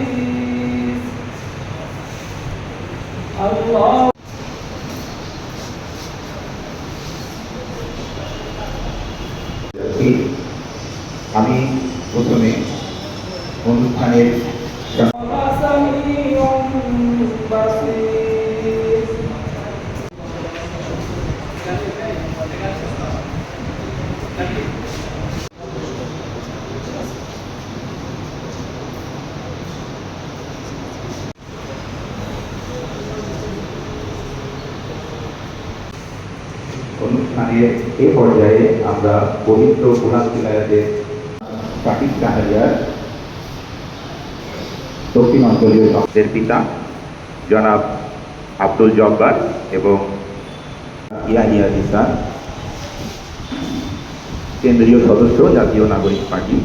العزيز الله যাচ্ছি। আমি প্রথমে অনুষ্ঠানের سميع بصير অনুষ্ঠানের এ পর্যায়ে আমরা পবিত্র কোরআন তিলায়াতের সাকিব কাহারিয়ার দক্ষিণ অঞ্চলীয় শব্দের পিতা, জনাব আব্দুল জব্বার এবং ইয়াহিয়া কেন্দ্রীয় সদস্য, জাতীয় নাগরিক পার্টি।